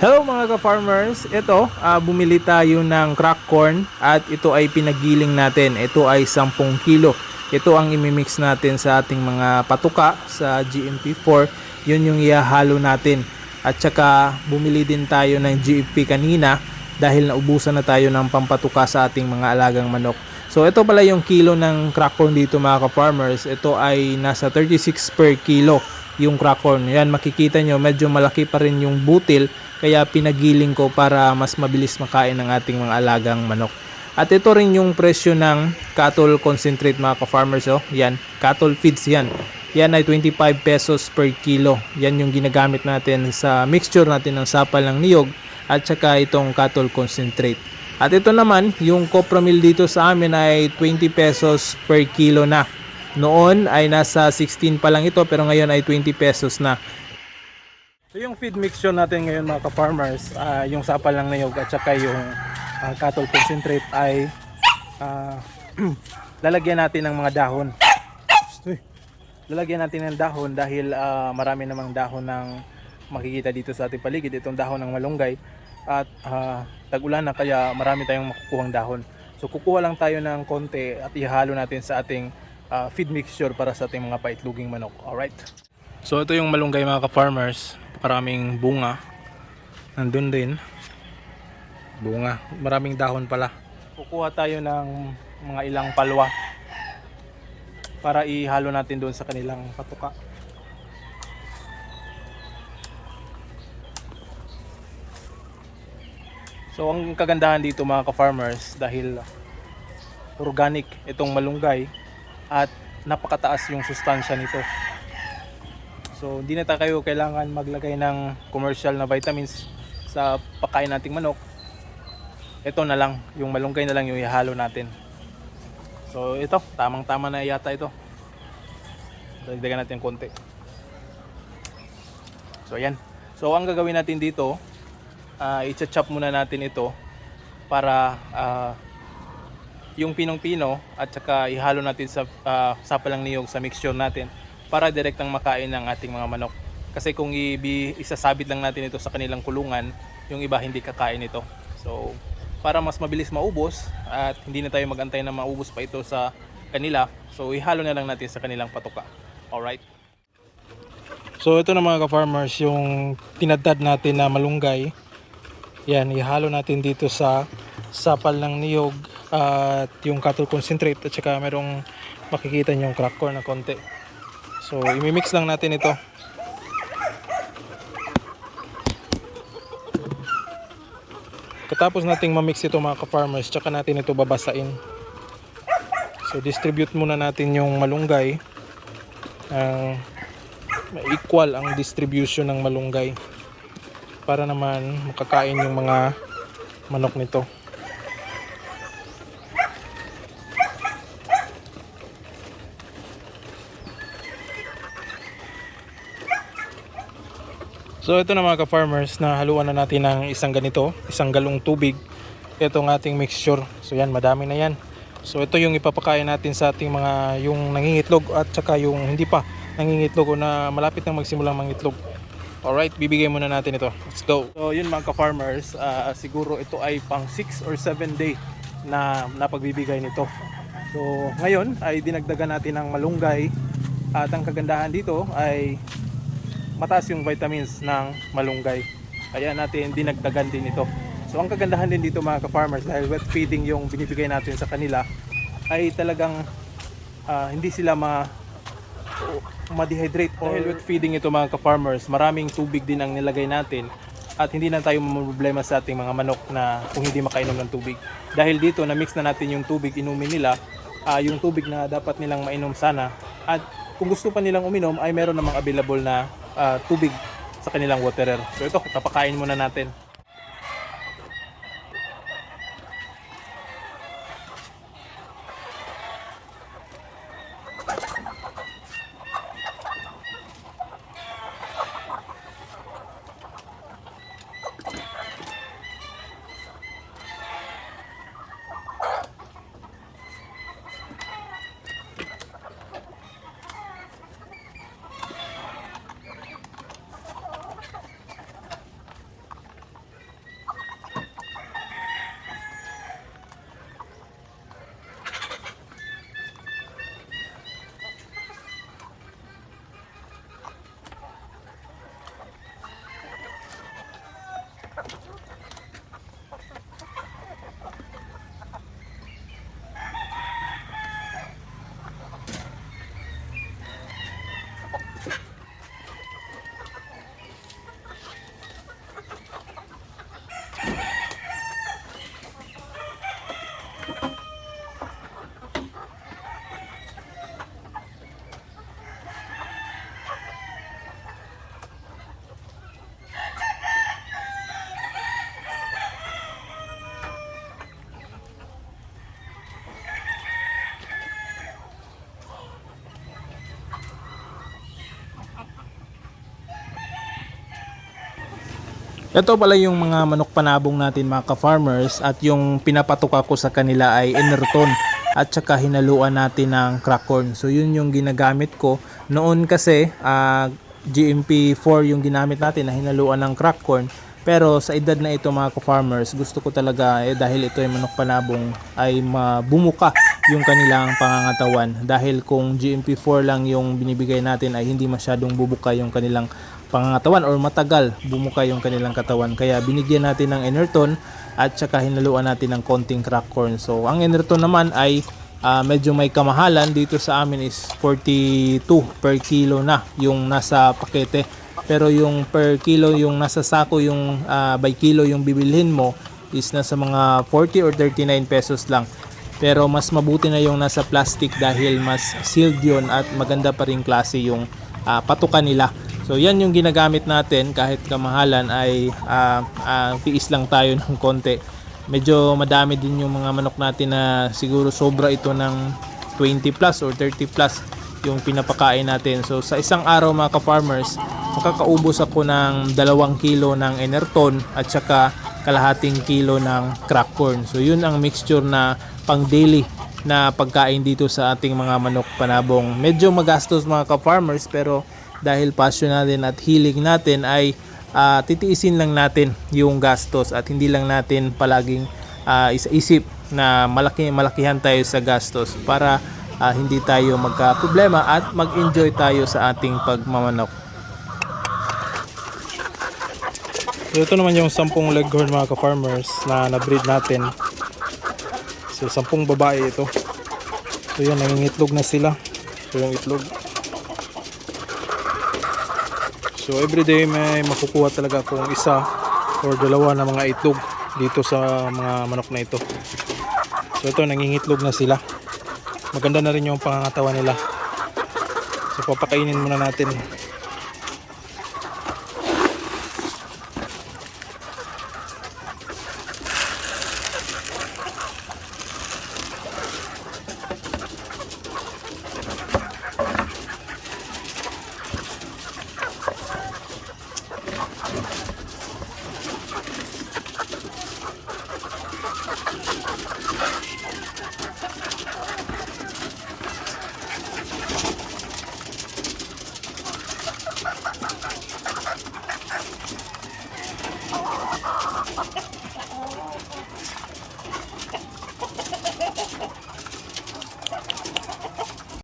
Hello mga ka-farmers, ito ah, bumili tayo ng crack corn at ito ay pinagiling natin. Ito ay 10 kilo. Ito ang imimix natin sa ating mga patuka sa GMP4. Yun yung ihahalo natin. At saka bumili din tayo ng GFP kanina dahil naubusan na tayo ng pampatuka sa ating mga alagang manok. So ito pala yung kilo ng crack corn dito mga ka-farmers. Ito ay nasa 36 per kilo yung crack corn. Yan makikita nyo medyo malaki pa rin yung butil kaya pinagiling ko para mas mabilis makain ng ating mga alagang manok. At ito rin yung presyo ng cattle concentrate mga ka-farmers. Oh. Yan, cattle feeds yan. Yan ay 25 pesos per kilo. Yan yung ginagamit natin sa mixture natin ng sapal ng niyog at saka itong cattle concentrate. At ito naman, yung copra dito sa amin ay 20 pesos per kilo na. Noon ay nasa 16 pa lang ito pero ngayon ay 20 pesos na. So yung feed mixture natin ngayon mga ka-farmers, ah, yung sapal ng niyog at saka yung ah, cattle concentrate ay ah, lalagyan natin ng mga dahon. Lalagyan natin ng dahon dahil ah, marami namang dahon ng makikita dito sa ating paligid. Itong dahon ng malunggay at ah, tag-ulan na kaya marami tayong makukuhang dahon. So kukuha lang tayo ng konti at ihalo natin sa ating ah, feed mixture para sa ating mga paitluging manok. Alright? So ito yung malunggay mga ka-farmers. Maraming bunga. Nandun din. Bunga. Maraming dahon pala. Kukuha tayo ng mga ilang palwa para ihalo natin doon sa kanilang patuka. So ang kagandahan dito mga ka-farmers dahil organic itong malunggay at napakataas yung sustansya nito. So hindi na tayo kailangan maglagay ng commercial na vitamins sa pagkain nating manok. Ito na lang, yung malunggay na lang yung ihalo natin. So ito, tamang tama na yata ito. Dagdagan natin konti. So ayan. So ang gagawin natin dito, uh, i-chop muna natin ito para ah, yung pinong-pino at saka ihalo natin sa uh, sapalang niyog sa mixture natin para direktang makain ng ating mga manok. Kasi kung ibi, isasabit lang natin ito sa kanilang kulungan, yung iba hindi kakain ito. So, para mas mabilis maubos at hindi na tayo magantay na maubos pa ito sa kanila, so ihalo na lang natin sa kanilang patuka. Alright? So, ito na mga ka-farmers, yung tinadtad natin na malunggay. Yan, ihalo natin dito sa sapal ng niyog at yung cattle concentrate at saka merong makikita nyo yung crack corn na konti. So, imimix lang natin ito. Katapos nating mamix ito mga ka-farmers, tsaka natin ito babasain. So, distribute muna natin yung malunggay. Ang equal ang distribution ng malunggay para naman makakain yung mga manok nito. So ito na mga ka-farmers na haluan na natin ng isang ganito, isang galong tubig. Itong ating mixture. So yan, madami na yan. So ito yung ipapakain natin sa ating mga yung nangingitlog at saka yung hindi pa nangingitlog o na malapit nang magsimulang mangitlog. Alright, bibigay muna natin ito. Let's go. So yun mga ka-farmers, ah, siguro ito ay pang 6 or 7 day na napagbibigay nito. So ngayon ay dinagdagan natin ng malunggay at ang kagandahan dito ay mataas yung vitamins ng malunggay. Kaya natin dinagdagan din ito. So ang kagandahan din dito mga ka-farmers dahil wet feeding yung binibigay natin sa kanila ay talagang ah, hindi sila ma ma-dehydrate dahil wet feeding ito mga ka-farmers maraming tubig din ang nilagay natin at hindi na tayo problema sa ating mga manok na kung hindi makainom ng tubig dahil dito na mix na natin yung tubig inumin nila ah, yung tubig na dapat nilang mainom sana at kung gusto pa nilang uminom ay meron namang available na ah, tubig sa kanilang waterer. So ito tapakain muna natin Ito pala yung mga manok panabong natin mga ka-farmers at yung pinapatuka ko sa kanila ay Enerton at saka hinaluan natin ng crack corn. So yun yung ginagamit ko. Noon kasi ah, GMP4 yung ginamit natin na hinaluan ng crack corn. Pero sa edad na ito mga ka-farmers, gusto ko talaga eh, dahil ito ay manok panabong ay mabumuka yung kanilang pangangatawan. Dahil kung GMP4 lang yung binibigay natin ay hindi masyadong bubuka yung kanilang pangangatawan or matagal bumuka yung kanilang katawan. Kaya binigyan natin ng Enerton at saka hinaluan natin ng konting crack corn. So ang Enerton naman ay ah, medyo may kamahalan dito sa amin is 42 per kilo na yung nasa pakete. Pero yung per kilo yung nasa sako yung ah, by kilo yung bibilhin mo is nasa mga 40 or 39 pesos lang. Pero mas mabuti na yung nasa plastic dahil mas sealed yun at maganda pa rin klase yung ah, patukan nila. So yan yung ginagamit natin kahit kamahalan ay ah, ah, tiis lang tayo ng konti. Medyo madami din yung mga manok natin na siguro sobra ito ng 20 plus or 30 plus yung pinapakain natin. So sa isang araw mga ka-farmers, makakaubos ako ng 2 kilo ng Enerton at saka kalahating kilo ng crack corn. So yun ang mixture na pang daily na pagkain dito sa ating mga manok panabong. Medyo magastos mga ka-farmers pero dahil passion natin at hilig natin ay ah, titiisin lang natin yung gastos at hindi lang natin palaging ah, isa-isip na malaki malakihan tayo sa gastos para ah, hindi tayo magka problema at mag-enjoy tayo sa ating pagmamanok. Ito naman yung 10 leghorn mga ka-farmers na na-breed natin. So 10 babae ito. So yan, nangingitlog na sila. So yung itlog. So everyday may makukuha talaga akong isa or dalawa na mga itlog dito sa mga manok na ito. So ito nangingitlog na sila. Maganda na rin yung pangangatawan nila. So papakainin muna natin.